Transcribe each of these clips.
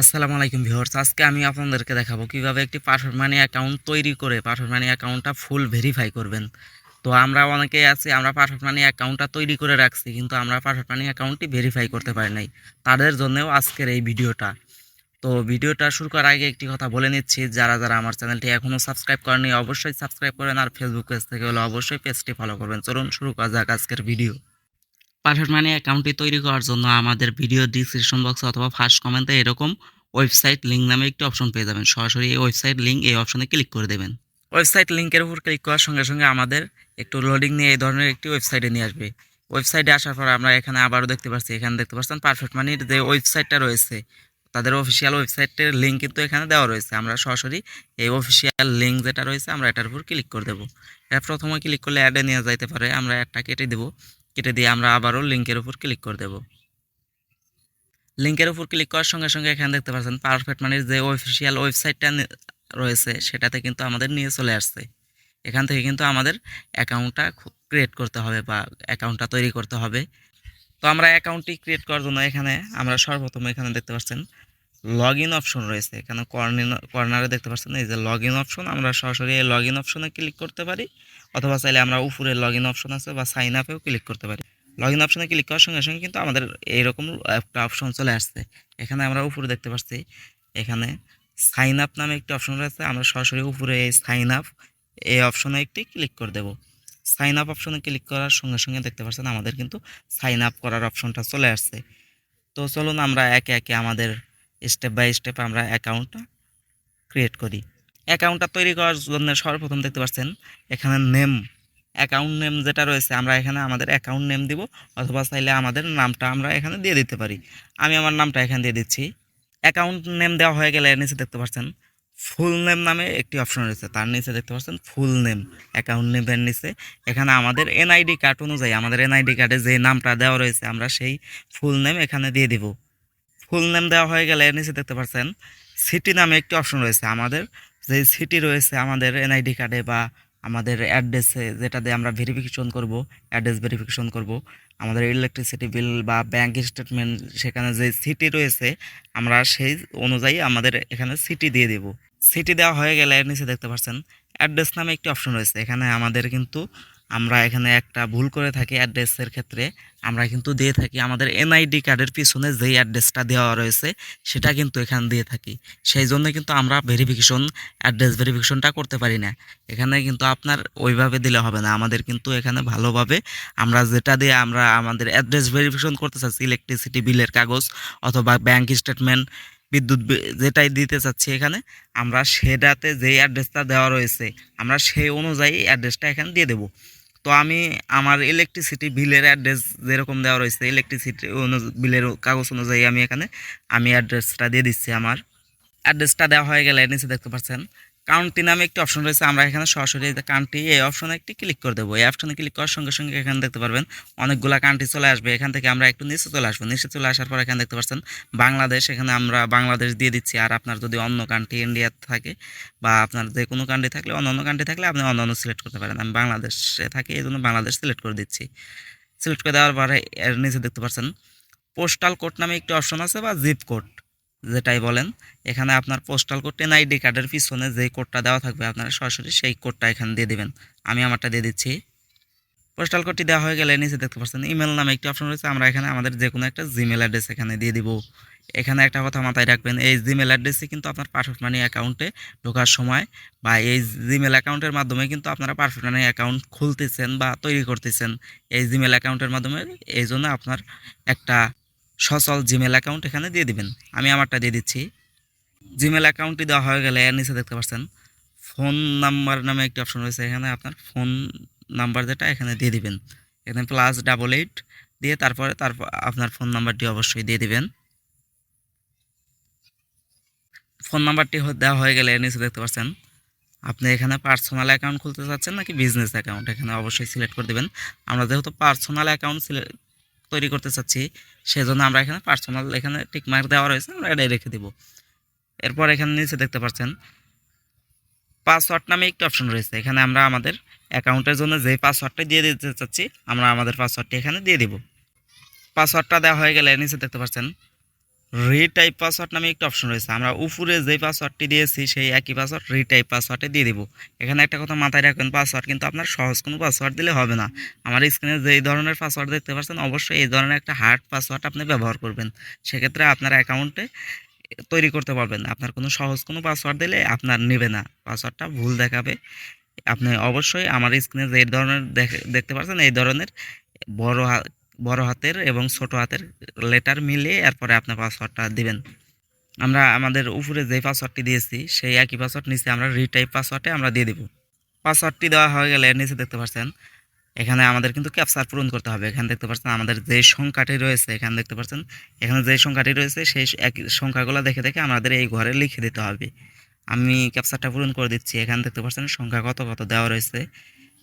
আসসালামু আলাইকুম ভিউয়ার্স, আজকে আমি আপনাদেরকে দেখাবো কীভাবে একটি পারফেক্ট মানি অ্যাকাউন্ট তৈরি করে পারফেক্ট মানি অ্যাকাউন্টটা ফুল ভেরিফাই করবেন। তো আমরা অনেকেই আছি, আমরা পারফেক্ট মানি অ্যাকাউন্টটা তৈরি করে রাখছি, কিন্তু আমরা পারফেক্ট মানি অ্যাকাউন্টটি ভেরিফাই করতে পারি নাই। তাদের জন্যও আজকের এই ভিডিওটা। তো ভিডিওটা শুরু করার আগে একটি কথা বলে নিচ্ছি, যারা যারা আমার চ্যানেলটি এখনও সাবস্ক্রাইব করেনি অবশ্যই সাবস্ক্রাইব করেন আর ফেসবুক পেজ থেকে হলে অবশ্যই পেজটি ফলো করবেন। চলুন শুরু করা যাক আজকের ভিডিও পারফেক্ট মানি অ্যাকাউন্টটি তৈরি করার জন্য আমাদের ভিডিও ডিসক্রিপশন বক্সে অথবা ফার্স্ট কমেন্টে এরকম ওয়েবসাইট লিঙ্ক নামে একটি অপশন পেয়ে যাবেন। সরাসরি এই ওয়েবসাইট লিঙ্ক এই অপশনে ক্লিক করে দেবেন। ওয়েবসাইট লিঙ্কের উপর ক্লিক করার সঙ্গে সঙ্গে আমাদের একটু লোডিং নিয়ে এই ধরনের একটি ওয়েবসাইটে নিয়ে আসবে। ওয়েবসাইটে আসার পর আমরা এখানে আবারও দেখতে পাচ্ছি, এখানে দেখতে পাচ্ছেন পারফেক্ট মানির যে ওয়েবসাইটটা রয়েছে, তাদের অফিসিয়াল ওয়েবসাইটের লিঙ্ক কিন্তু এখানে দেওয়া রয়েছে। আমরা সরাসরি এই অফিসিয়াল লিঙ্ক যেটা রয়েছে আমরা এটার উপর ক্লিক করে দেবো। এটা প্রথমে ক্লিক করলে অ্যাডে নিয়ে যাইতে পারে, আমরা একটা কেটে দেবো। কেটে দিয়ে আমরা আবারও লিঙ্কের উপর ক্লিক করে দেবো। লিঙ্কের উপর ক্লিক করার সঙ্গে সঙ্গে এখানে দেখতে পাচ্ছেন পারফেক্ট মানির যে অফিসিয়াল ওয়েবসাইটটা রয়েছে, সেটাতে কিন্তু আমাদের নিয়ে চলে আসছে। এখান থেকে কিন্তু আমাদের অ্যাকাউন্টটা ক্রিয়েট করতে হবে বা অ্যাকাউন্টটা তৈরি করতে হবে। তো আমরা অ্যাকাউন্টটি ক্রিয়েট করার জন্য এখানে আমরা সর্বপ্রথম এখানে দেখতে পাচ্ছেন লগ ইন অপশন রয়েছে। এখানে কর্নারে দেখতে পাচ্ছেন, এই যে লগ ইন অপশন আমরা সরাসরি এই লগ ইন অপশনে ক্লিক করতে পারি, অথবা চাইলে আমরা উপরে লগ ইন অপশন আছে বা সাইন আপেও ক্লিক করতে পারি। লগ ইন অপশনে ক্লিক করার সঙ্গে সঙ্গে কিন্তু আমাদের এইরকম একটা অপশন চলে আসছে। এখানে আমরা উপরে দেখতে পাচ্ছি, এখানে সাইন আপ নামে একটি অপশন রয়েছে, আমরা সরাসরি উপরে এই সাইন আপ এই অপশনে একটি ক্লিক করে দেব। সাইন আপ অপশনে ক্লিক করার সঙ্গে সঙ্গে দেখতে পাচ্ছেন, আমাদের কিন্তু সাইন আপ করার অপশনটা চলে আসছে। তো চলুন আমরা একে একে আমাদের স্টেপ বাই স্টেপ আমরা অ্যাকাউন্টটা ক্রিয়েট করি। অ্যাকাউন্টটা তৈরি করার জন্য সর্বপ্রথম দেখতে পাচ্ছেন, এখানে নেম অ্যাকাউন্ট নেম যেটা রয়েছে, আমরা এখানে আমাদের অ্যাকাউন্ট নেম দিব, অথবা চাইলে আমাদের নামটা আমরা এখানে দিয়ে দিতে পারি। আমি আমার নামটা এখানে দিয়ে দিচ্ছি। অ্যাকাউন্ট নেম দেওয়া হয়ে গেলে নিচে দেখতে পাচ্ছেন ফুল নেম নামে একটি অপশন রয়েছে। তার নিচে দেখতে পাচ্ছেন ফুল নেম অ্যাকাউন্ট নেমের নিচে। এখানে আমাদের এনআইডি কার্ড অনুযায়ী, আমাদের এনআইডি কার্ডে যে নামটা দেওয়া রয়েছে, আমরা সেই ফুল নেম এখানে দিয়ে দিব। ফুল নেম দেওয়া হয়ে গেলে নিচে দেখতে পাচ্ছেন সিটি নামে একটি অপশন রয়েছে আমাদের। যে সিটি রয়েছে আমাদের এনআইডি কার্ডে বা আমাদের অ্যাড্রেসে যেটা দিয়ে আমরা ভেরিফিকেশন করব অ্যাড্রেস ভেরিফিকেশন করব, আমাদের ইলেকট্রিসিটি বিল বা ব্যাংক স্টেটমেন্ট সেখানে যে সিটি রয়েছে, আমরা সেই অনুযায়ী আমাদের এখানে সিটি দিয়ে দেব। সিটি দেওয়া হয়ে গেলে নিচে দেখতে পাচ্ছেন অ্যাড্রেস নামে একটি অপশন রয়েছে, এখানে আমাদের কিন্তু আমরা এখানে একটা ভুল করে থাকি অ্যাড্রেসের ক্ষেত্রে, আমরা কিন্তু দিয়ে থাকি আমাদের এনআইডি কার্ডের পিছনে যেই অ্যাড্রেসটা দেওয়া রয়েছে, সেটা কিন্তু এখানে দিয়ে থাকি। সেই জন্য কিন্তু আমরা ভেরিফিকেশন অ্যাড্রেস ভেরিফিকেশনটা করতে পারি না। এখানে কিন্তু আপনার ওইভাবে দিলে হবে না। আমাদের কিন্তু এখানে ভালোভাবে আমরা যেটা দিয়ে আমরা আমাদের অ্যাড্রেস ভেরিফিকেশন করতে চাচ্ছি ইলেকট্রিসিটি বিলের কাগজ অথবা ব্যাংক স্টেটমেন্ট বিদ্যুৎ যেটাই দিতে চাচ্ছি এখানে, আমরা সেটাতে যেই অ্যাড্রেসটা দেওয়া রয়েছে, আমরা সেই অনুযায়ী অ্যাড্রেসটা এখানে দিয়ে দেবো। তো আমি আমার ইলেকট্রিসিটি বিলের অ্যাড্রেস যেরকম দেওয়া রয়েছে ইলেকট্রিসিটি বিলের কাগজ অনুযায়ী আমি এখানে, আমি অ্যাড্রেসটা দিয়ে দিচ্ছি আমার। অ্যাড্রেসটা দেওয়া হয়ে গেলে নিচে দেখতে পাচ্ছেন কাউন্টি নামে একটি অপশন রয়েছে, আমরা এখানে সরাসরি কান্ট্রি এই অপশনে একটি ক্লিক করে দেবো। এই অপশনে ক্লিক করার সঙ্গে সঙ্গে এখানে দেখতে পারবেন, অনেকগুলো কান্ট্রি চলে আসবে। এখান থেকে আমরা একটু নিচে চলে আসব। নিচে চলে আসার পর এখানে দেখতে পাচ্ছেন, বাংলাদেশ, এখানে আমরা বাংলাদেশ দিয়ে দিচ্ছি। আর আপনার যদি অন্য কান্ট্রি ইন্ডিয়া থাকে বা আপনার যে কোনো কান্ট্রি থাকলে, অন্য অন্য কান্ট্রি থাকলে আপনি অন্য অন্য সিলেক্ট করতে পারেন। আমি বাংলাদেশে থাকি, এই জন্য বাংলাদেশ সিলেক্ট করে দিচ্ছি। সিলেক্ট করে দেওয়ার পরে এর নিচে দেখতে পাচ্ছেন পোস্টাল কোড নামে একটি অপশন আছে বা জিপ কোড যেটাই বলেন, এখানে আপনার পোস্টাল কোড এনআইডি কার্ডের পিছনে যে কোডটা দেওয়া থাকবে, আপনারা সরাসরি সেই কোডটা এখানে দিয়ে দেবেন। আমি আমারটা দিয়ে দিচ্ছি। পোস্টাল কোডটি দেওয়া হয়ে গেলে নিচে দেখতে পাচ্ছেন ইমেল নামে একটি অপশন রয়েছে, আমরা এখানে আমাদের যে কোনো একটা জিমেল অ্যাড্রেস এখানে দিয়ে দিব। এখানে একটা কথা মাথায় রাখবেন, এই জিমেল অ্যাড্রেসে কিন্তু আপনার পারফেক্ট মানি অ্যাকাউন্টে ঢোকার সময় বা এই জিমেল অ্যাকাউন্টের মাধ্যমে কিন্তু আপনারা পারফেক্ট মানি অ্যাকাউন্ট খুলতেছেন বা তৈরি করতেছেন। এই জিমেল অ্যাকাউন্টের মাধ্যমে, এই জন্য আপনার একটা সচল জিমেল অ্যাকাউন্ট এখানে দিয়ে দিবেন। আমি আমারটা দিয়ে দিচ্ছি। জিমেল অ্যাকাউন্টটি দেওয়া হয়ে গেলে এর নিচে দেখতে পাচ্ছেন, ফোন নাম্বার নামে একটি অপশন রয়েছে। এখানে আপনার ফোন নাম্বার যেটা, এখানে দিয়ে দিবেন। এখানে প্লাস ডাবল এইট দিয়ে তারপরে তারপর আপনার ফোন নাম্বারটি অবশ্যই দিয়ে দিবেন। ফোন নাম্বারটি দেওয়া হয়ে গেলে এর নিচে দেখতে পাচ্ছেন, আপনি এখানে পার্সোনাল অ্যাকাউন্ট খুলতে চাচ্ছেন নাকি বিজনেস অ্যাকাউন্ট এখানে অবশ্যই সিলেক্ট করে দেবেন। আমরা যেহেতু পার্সোনাল অ্যাকাউন্ট তৈরি করতে চাচ্ছি, সেজন্য আমরা এখানে পার্সোনাল এখানে টিকমার্ক দেওয়া রয়েছে, আমরা এটাই রেখে দিব। এরপর এখানে নিচে দেখতে পাচ্ছেন পাসওয়ার্ড নামে একটি অপশন রয়েছে, এখানে আমরা আমাদের অ্যাকাউন্টের জন্য যে পাসওয়ার্ডটা দিয়ে দিতে চাচ্ছি, আমরা আমাদের পাসওয়ার্ডটি এখানে দিয়ে দিব। পাসওয়ার্ডটা দেওয়া হয়ে গেলে নিচে দেখতে পাচ্ছেন রিটাইপ পাসওয়ার্ড নামে একটা অপশন রয়েছে। আমরা উপরে যে পাসওয়ার্ডটি দিয়েছি, সেই একই পাসওয়ার্ড রিটাইপ পাসওয়ার্ডে দিয়ে দেবো। এখানে একটা কথা মাথায় রাখবেন পাসওয়ার্ড কিন্তু আপনার সহজ কোনো পাসওয়ার্ড দিলে হবে না। আমার স্ক্রিনে যেই ধরনের পাসওয়ার্ড দেখতে পাচ্ছেন, অবশ্যই এই ধরনের একটা হার্ড পাসওয়ার্ড আপনি ব্যবহার করবেন। সেক্ষেত্রে আপনার অ্যাকাউন্টে তৈরি করতে পারবেন। আপনার কোনো সহজ কোনো পাসওয়ার্ড দিলে আপনার নেবে না। পাসওয়ার্ডটা ভুল দেখাবে। আপনি অবশ্যই আমার স্ক্রিনে যে ধরনের দেখে- দেখতে পাচ্ছেন, এই ধরনের বড় বড় হাতের এবং ছোট হাতের লেটার মিলিয়ে এরপরে আপনার পাসওয়ার্ডটা দিবেন। আমরা আমাদের উপরে যে পাসওয়ার্ডটি দিয়েছি, সেই একই পাসওয়ার্ড নিচে আমরা রিটাইপ পাসওয়ার্ডে আমরা দিয়ে দেব। পাসওয়ার্ডটি দেওয়া হয়ে গেলে নিচে দেখতে পাচ্ছেন, এখানে আমাদের কিন্তু ক্যাপচার পূরণ করতে হবে। এখানে দেখতে পাচ্ছেন আমাদের যে সংখ্যাটি রয়েছে, এখানে দেখতে পাচ্ছেন, এখানে যে সংখ্যাটি রয়েছে, সেই একই সংখ্যাগুলো দেখে দেখে আমাদের এই ঘরে লিখে দিতে হবে। আমি ক্যাপচারটা পূরণ করে দিচ্ছি। এখানে দেখতে পাচ্ছেন সংখ্যা কত কত দেওয়া রয়েছে।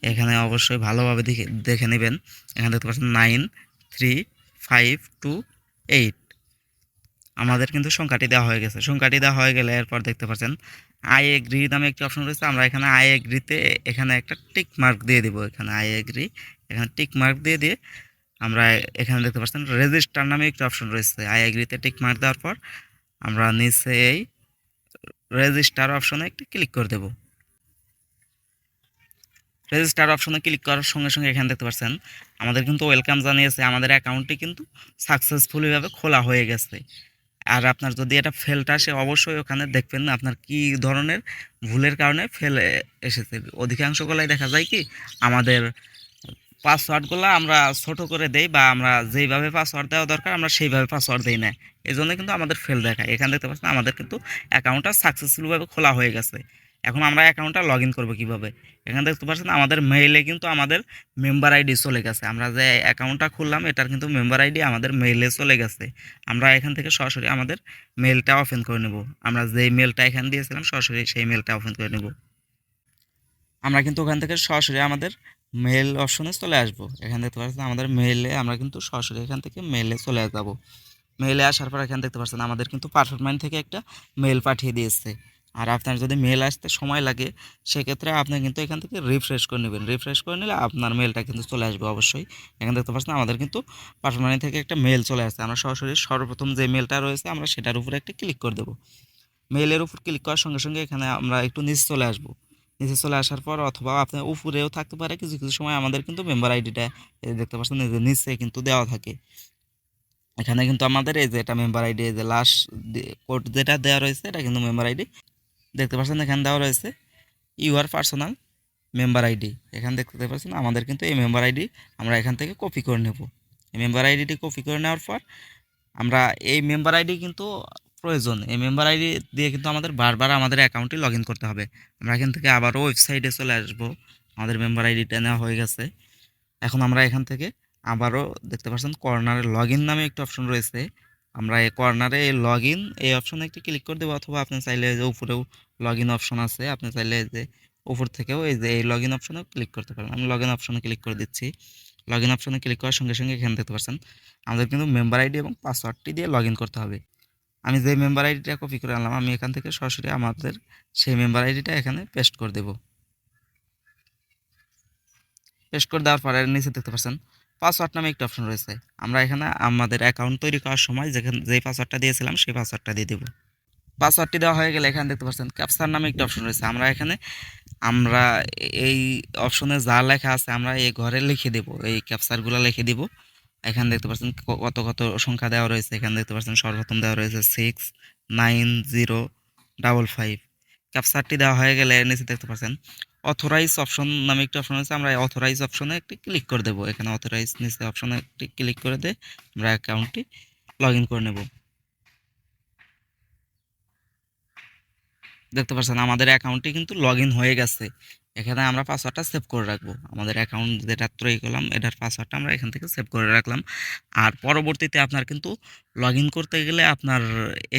এখানে অবশ্যই ভালোভাবে দেখে দেখে নেবেন। এখানে দেখতে পাচ্ছেন nine three five two eight আমাদের কিন্তু সংখ্যাটি দেওয়া হয়ে গেছে। সংখ্যাটি দেওয়া হয়ে গেলে এরপর দেখতে পাচ্ছেন আই এগ্রি নামে একটি অপশন রয়েছে। আমরা এখানে আই এগ্রিতে এখানে একটা টিক মার্ক দিয়ে দিব। এখানে আই এগ্রি এখানে টিক মার্ক দিয়ে দিয়ে আমরা এখানে দেখতে পাচ্ছেন রেজিস্টার নামে একটি অপশন রয়েছে। আই এগ্রিতে টিক মার্ক দেওয়ার পর আমরা নিচে এই রেজিস্টার অপশনে একটি ক্লিক করে দেব। রেজিস্টার অপশনে ক্লিক করার সঙ্গে সঙ্গে এখানে দেখতে পাচ্ছেন, আমাদের কিন্তু ওয়েলকাম জানিয়েছে, আমাদের অ্যাকাউন্টটি কিন্তু সাকসেসফুলিভাবে খোলা হয়ে গেছে। আর আপনার যদি এটা ফেলটা আসে, অবশ্যই ওখানে দেখবেন না আপনার কি ধরনের ভুলের কারণে ফেল এসেছে। অধিকাংশগুলাই দেখা যায় কি, আমাদের পাসওয়ার্ডগুলো আমরা ছোট করে দেই বা আমরা যেইভাবে পাসওয়ার্ড দেওয়া দরকার, আমরা সেইভাবে পাসওয়ার্ড দিই না। এই জন্য কিন্তু আমাদের ফেল দেখায়। এখানে দেখতে পাচ্ছেন, আমাদের কিন্তু অ্যাকাউন্টটা সাকসেসফুলভাবে খোলা হয়ে গেছে। এখন আমরা অ্যাকাউন্টটা লগ ইন করব কীভাবে? এখানে দেখতে পাচ্ছেন আমাদের মেইলে কিন্তু আমাদের মেম্বার আইডি চলে গেছে। আমরা যে অ্যাকাউন্টটা খুললাম, এটার কিন্তু মেম্বার আইডি আমাদের মেইলে চলে গেছে। আমরা এখান থেকে সরাসরি আমাদের মেলটা ওপেন করে নেব। আমরা যে মেলটা এখানে দিয়েছিলাম, সরাসরি সেই মেলটা ওপেন করে নেব। আমরা কিন্তু ওখান থেকে সরাসরি আমাদের মেল অপশনে চলে আসব। এখানে দেখতে পাচ্ছেন আমাদের মেলে আমরা কিন্তু সরাসরি এখান থেকে মেলে চলে যাব। মেলে আসার পর এখানে দেখতে পাচ্ছেন আমাদের কিন্তু পারফেক্ট মাইন্ড থেকে একটা মেল পাঠিয়ে দিয়েছে। আর আপনার যদি মেল আসতে সময় লাগে, সেক্ষেত্রে আপনি কিন্তু এখান থেকে রিফ্রেশ করে নেবেন। রিফ্রেশ করে নিলে আপনার মেলটা কিন্তু চলে আসবে অবশ্যই। এখানে দেখতে পাচ্ছেন আমাদের কিন্তু পার্সোনালি থেকে একটা মেল চলে আসছে। আমরা সরাসরি সর্বপ্রথম যে মেলটা রয়েছে, আমরা সেটার উপরে একটা ক্লিক করে দেবো। মেলের উপর ক্লিক করার সঙ্গে সঙ্গে এখানে আমরা একটু নিচে চলে আসব। নিচে চলে আসার পর অথবা আপনার উপরেও থাকতে পারে, কিছু কিছু সময় আমাদের কিন্তু মেম্বার আইডিটা দেখতে পাচ্ছেন নিচে কিন্তু দেওয়া থাকে। এখানে কিন্তু আমাদের এই যে এটা মেম্বার আইডি এই যে লাস্ট কোড যেটা দেওয়া রয়েছে, এটা কিন্তু মেম্বার আইডি দেখতে পাচ্ছেন, এখানে দেওয়া রয়েছে, ইউআর পার্সোনাল মেম্বার আইডি। এখানে দেখতে পাচ্ছেন, আমাদের কিন্তু এই মেম্বার আইডি আমরা এখান থেকে কপি করে নেব। এই মেম্বার আইডিটি কপি করে নেওয়ার পর আমরা এই মেম্বার আইডি কিন্তু প্রয়োজন। এই মেম্বার আইডি দিয়ে কিন্তু আমাদের বারবার আমাদের অ্যাকাউন্টে লগ করতে হবে। আমরা এখান থেকে আবারও ওয়েবসাইটে চলে আসব। আমাদের মেম্বার আইডিটা নেওয়া হয়ে গেছে। এখন আমরা এখান থেকে আবারও দেখতে পাচ্ছেন, কর্নারে লগ নামে একটা অপশন রয়েছে। আমরা এই কর্নারে লগ ইন এই অপশনে একটি ক্লিক করে দেবো অথবা আপনি চাইলে যে উপরেও লগ ইন অপশন আছে, আপনি চাইলে যে উপর থেকেও এই যে এই লগ ইন অপশনেও ক্লিক করতে পারেন। আমি লগ ইন অপশনে ক্লিক করে দিচ্ছি। লগ ইন অপশনে ক্লিক করার সঙ্গে সঙ্গে এখানে দেখতে পাচ্ছেন, আমাদের কিন্তু মেম্বার আইডি এবং পাসওয়ার্ডটি দিয়ে লগ ইন করতে হবে। আমি যে মেম্বার আইডিটা কপি করে আনলাম, আমি এখান থেকে সরাসরি আমাদের সেই মেম্বার আইডিটা এখানে পেস্ট করে দেব। পেস্ট করে দেওয়ার পরে নিচে দেখতে পাচ্ছেন পাসওয়ার্ড নামে একটা অপশন রয়েছে। আমরা এখানে আমাদের অ্যাকাউন্ট তৈরি করার সময় যেখানে যেই পাসওয়ার্ডটা দিয়েছিলাম, সেই পাসওয়ার্ডটা দিয়ে দেবো। পাসওয়ার্ডটি দেওয়া হয়ে গেলে এখানে দেখতে পাচ্ছেন ক্যাপচার নামে একটা অপশন রয়েছে। আমরা এখানে আমরা এই অপশনে যা লেখা আছে, আমরা এই ঘরে লিখে দেব। এই ক্যাপচারগুলো লিখে দিব। এখানে দেখতে পাচ্ছেন কত কত সংখ্যা দেওয়া রয়েছে। এখানে দেখতে পাচ্ছেন সর্বপ্রথম দেওয়া রয়েছে six nine zero double five ক্যাপচারটি দেওয়া হয়ে গেলে নিচে দেখতে পাচ্ছেন অথরাইজ অপশন নামে একটি অপশন আছে, আমরা অথরাইজ অপশনে একটি ক্লিক করে দেবো। এখানে অথরাইজ নিচে অপশনে একটি ক্লিক করে দিয়ে আমরা অ্যাকাউন্টটি লগ করে নেব। দেখতে পাচ্ছেন, আমাদের অ্যাকাউন্টটি কিন্তু লগ হয়ে গেছে। এখানে আমরা পাসওয়ার্ডটা সেভ করে রাখব। আমাদের অ্যাকাউন্ট যেটা তৈরি করলাম, এটার পাসওয়ার্ডটা আমরা এখান থেকে সেভ করে রাখলাম। আর পরবর্তীতে আপনার কিন্তু লগ করতে গেলে আপনার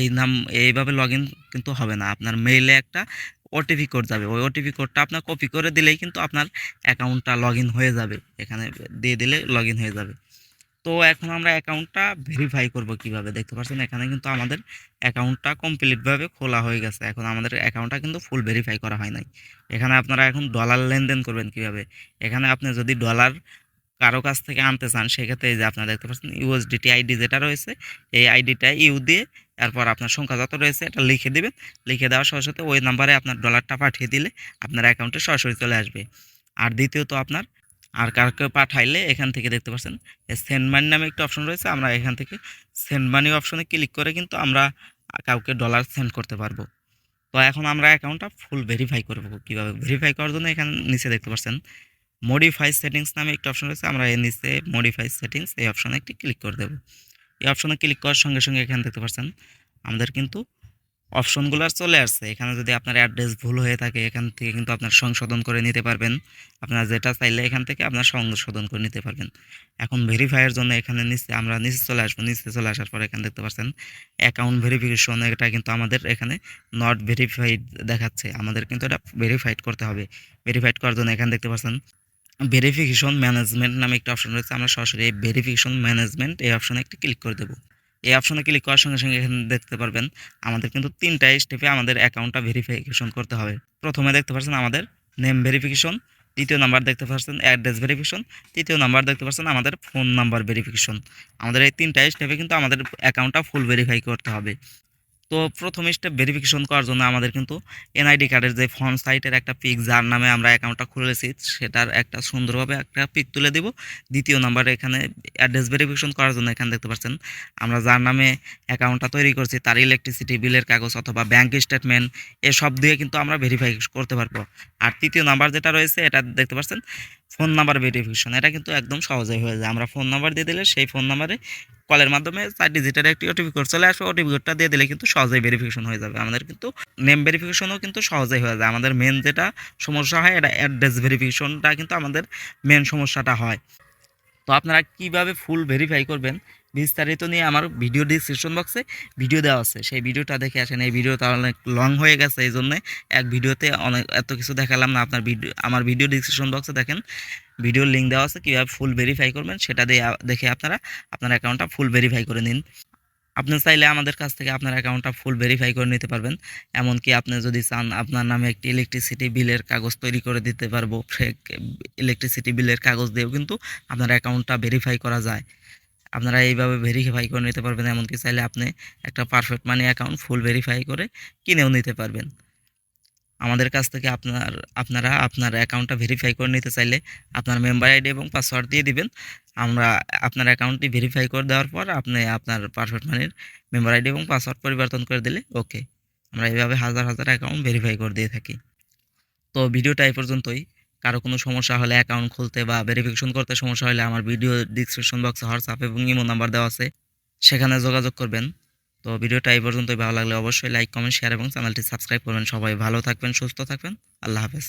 এই নাম, এইভাবে লগ কিন্তু হবে না। আপনার মেইলে একটা ওটিপি কোড যাবে। ওই ওটিপি কোডটা আপনার কপি করে দিলেই কিন্তু আপনার অ্যাকাউন্টটা লগ হয়ে যাবে। এখানে দিয়ে দিলে লগ হয়ে যাবে। তো এখন আমরা অ্যাকাউন্টটা ভেরিফাই করব কীভাবে? দেখতে পাচ্ছেন, এখানে কিন্তু আমাদের অ্যাকাউন্টটা কমপ্লিটভাবে খোলা হয়ে গেছে। এখন আমাদের অ্যাকাউন্টটা কিন্তু ফুল ভেরিফাই করা হয় নাই। এখানে আপনারা এখন ডলার লেনদেন করবেন কীভাবে? এখানে আপনি যদি ডলার কারও কাছ থেকে আনতে চান, সেক্ষেত্রে এই যে আপনারা দেখতে পাচ্ছেন ইউএসডিটি আইডি যেটা রয়েছে, এই আইডিটা ইউ দিয়ে তারপর আপনার সংখ্যা যত রয়েছে এটা লিখে দিবেন। লিখে দেওয়ার সাথে সাথে ওই নাম্বারে আপনার ডলারটা পাঠিয়ে দিলে আপনার অ্যাকাউন্টে সরাসরি চলে আসবে। আর দ্বিতীয়ত আপনার, আর কারকে পাঠাইলে এখান থেকে দেখতে পাচ্ছেন সেন্ড মানি নামে একটা অপশন রয়েছে, আমরা এখান থেকে সেন্ড মানি অপশনে ক্লিক করে কিন্তু আমরা কাউকে ডলার সেন্ড করতে পারব। তো এখন আমরা অ্যাকাউন্টটা ফুল ভেরিফাই করব। কীভাবে? ভেরিফাই করার জন্য এখানে নিচে দেখতে পাচ্ছেন মডিফাই সেটিংস নামে একটা অপশন রয়েছে, আমরা এর নিচে মডিফাই সেটিংস এই অপশনে একটি ক্লিক করে দেবো। এই অপশনে ক্লিক করার সঙ্গে সঙ্গে এখানে দেখতে পাচ্ছেন, আমাদের কিন্তু অপশনগুলো চলে আসছে। এখানে যদি আপনার অ্যাড্রেস ভুল হয়ে থাকে, এখান থেকে কিন্তু আপনার সংশোধন করে নিতে পারবেন। আপনার যেটা চাইলে এখান থেকে আপনার সংশোধন করে নিতে পারবেন। এখন ভেরিফাইয়ের জন্য এখানে নিচে, আমরা নিচে চলে আসব। নিচে চলে আসার পর এখানে দেখতে পাচ্ছেন অ্যাকাউন্ট ভেরিফিকেশন এটা কিন্তু আমাদের এখানে নট ভেরিফাইড দেখাচ্ছে। আমাদের কিন্তু এটা ভেরিফাইড করতে হবে। ভেরিফাইড করার জন্য এখানে দেখতে পাচ্ছেন ভেরিফিকেশন ম্যানেজমেন্ট নামে একটা অপশন রয়েছে। আমরা সরাসরি এই ভেরিফিকেশন ম্যানেজমেন্ট এই অপশনে একটি ক্লিক করে দেবো। এই অপশনে ক্লিক করার সঙ্গে সঙ্গে এখানে দেখতে পারবেন, আমাদের কিন্তু তিনটা স্টেপে আমাদের অ্যাকাউন্টটা ভেরিফিকেশন করতে হবে। প্রথমে দেখতে পাচ্ছেন আমাদের নেম ভেরিফিকেশন দ্বিতীয় নাম্বার দেখতে পাচ্ছেন অ্যাড্রেস ভেরিফিকেশন তৃতীয় নাম্বার দেখতে পাচ্ছেন আমাদের ফোন নাম্বার ভেরিফিকেশন আমাদের এই তিনটা স্টেপে কিন্তু আমাদের অ্যাকাউন্টটা ফুল ভেরিফাই করতে হবে। তো প্রথম স্টেপ ভেরিফিকেশন করার জন্য আমাদের কিন্তু এনআইডি কার্ডের যে ফন্ট সাইটের একটা পিক যার নামে আমরা অ্যাকাউন্টটা খুলেছি সেটার একটা সুন্দরভাবে একটা পিক তুলে দিব। দ্বিতীয় নাম্বারে এখানে অ্যাড্রেস ভেরিফিকেশন করার জন্য এখানে দেখতে পাচ্ছেন, আমরা যার নামে অ্যাকাউন্টটা তৈরি করছি, তার ইলেকট্রিসিটি বিলের কাগজ অথবা ব্যাংক স্টেটমেন্ট এসব দিয়ে কিন্তু আমরা ভেরিফাই করতে পারব। আর তৃতীয় নাম্বার যেটা রয়েছে, এটা দেখতে পাচ্ছেন ফোন নাম্বার ভেরিফিকেশন এটা কিন্তু একদম সহজেই হয়ে যায়। আমরা ফোন নাম্বার দিয়ে দিলে সেই ফোন নাম্বারে কলের মাধ্যমে চার ডিজিটের একটি ওটিপি কোড চলে আসবে। ওটিপি কোডটা দিয়ে দিলে কিন্তু সহজেই ভেরিফিকেশন হয়ে যাবে। আমাদের কিন্তু নেম ভেরিফিকেশনও কিন্তু সহজেই হয়ে যায়। আমাদের মেন যেটা সমস্যা হয়, এটা অ্যাড্রেস ভেরিফিকেশনটা কিন্তু আমাদের মেন সমস্যাটা হয়। তো আপনারা কীভাবে ফুল ভেরিফাই করবেন? বিস্তারিত নিয়ে আমার ভিডিও ডিসক্রিপশন বক্সে ভিডিও দেওয়া আছে। সেই ভিডিওটা দেখে আসেন, এই ভিডিওটা অনেক লং হয়ে গেছে, এই জন্যে এক ভিডিওতে অনেক, এত কিছু দেখালাম না। আপনার ভিডিও আমার ভিডিও ডিসক্রিপশন বক্সে দেখেন ভিডিওর লিঙ্ক দেওয়া আছে, কীভাবে ফুল ভেরিফাই করবেন, সেটা দিয়ে দেখে আপনারা আপনার অ্যাকাউন্টটা ফুল ভেরিফাই করে নিন। আপনি চাইলে আমাদের কাছ থেকে আপনার অ্যাকাউন্টটা ফুল ভেরিফাই করে নিতে পারবেন। এমনকি আপনি যদি চান, আপনার নামে একটি ইলেকট্রিসিটি বিলের কাগজ তৈরি করে দিতে পারব ইলেকট্রিসিটি বিলের কাগজ দিয়েও কিন্তু আপনার অ্যাকাউন্টটা ভেরিফাই করা যায়। আপনারা এইভাবে ভেরিফাই করে নিতে পারবেন, এমনকি চাইলে আপনি একটা perfect money account full verify করে কিনেও নিতে পারবেন। আমাদের কাছ থেকে আপনার, আপনারা আপনার অ্যাকাউন্টটা ভেরিফাই করে নিতে চাইলে আপনার মেম্বার আইডি এবং পাসওয়ার্ড দিয়ে দিবেন। আমরা আপনার অ্যাকাউন্টটি ভেরিফাই করে দেওয়ার পর আপনি আপনার পারফেক্ট মানির মেম্বার আইডি এবং পাসওয়ার্ড পরিবর্তন করে দিলে ওকে আমরা এইভাবে হাজার হাজার অ্যাকাউন্ট ভেরিফাই করে দিয়ে থাকি। তো ভিডিওটা এই পর্যন্তই। কারও কোনো সমস্যা হলে অ্যাকাউন্ট খুলতে বা ভেরিফিকেশন করতে সমস্যা হলে আমার ভিডিও ডিসক্রিপশন বক্সে হোয়াটসঅ্যাপ এবং ইমো নাম্বার দেওয়া আছে। সেখানে যোগাযোগ করবেন। তো ভিডিওটা এই পর্যন্তই। ভালো লাগলে অবশ্যই লাইক কমেন্ট শেয়ার এবং চ্যানেলটি সাবস্ক্রাইব করবেন। সবাই ভালো থাকবেন, সুস্থ থাকবেন। আল্লাহ হাফেজ।